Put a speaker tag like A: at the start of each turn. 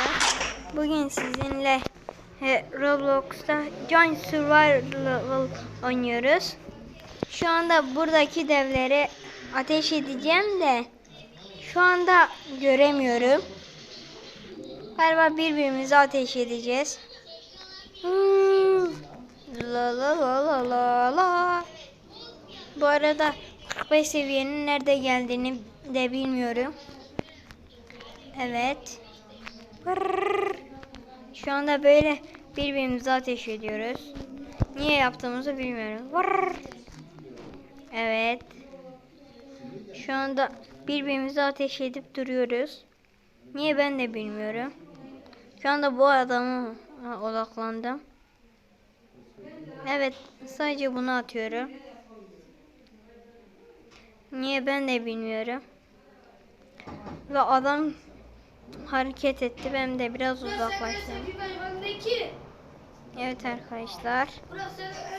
A: arkadaşlar. Bugün sizinle Roblox'ta Join Survival oynuyoruz. Şu anda buradaki devleri ateş edeceğim de şu anda göremiyorum. Galiba birbirimizi ateş edeceğiz. Hmm. La la la la la la. Bu arada 45 seviyenin nerede geldiğini de bilmiyorum. Evet. Şu anda böyle birbirimize ateş ediyoruz. Niye yaptığımızı bilmiyorum. Evet. Şu anda birbirimize ateş edip duruyoruz. Niye ben de bilmiyorum. Şu anda bu adama ha, odaklandım. Evet, sadece bunu atıyorum. Niye ben de bilmiyorum. Ve adam hareket etti. Ben de biraz uzaklaştım. Evet arkadaşlar.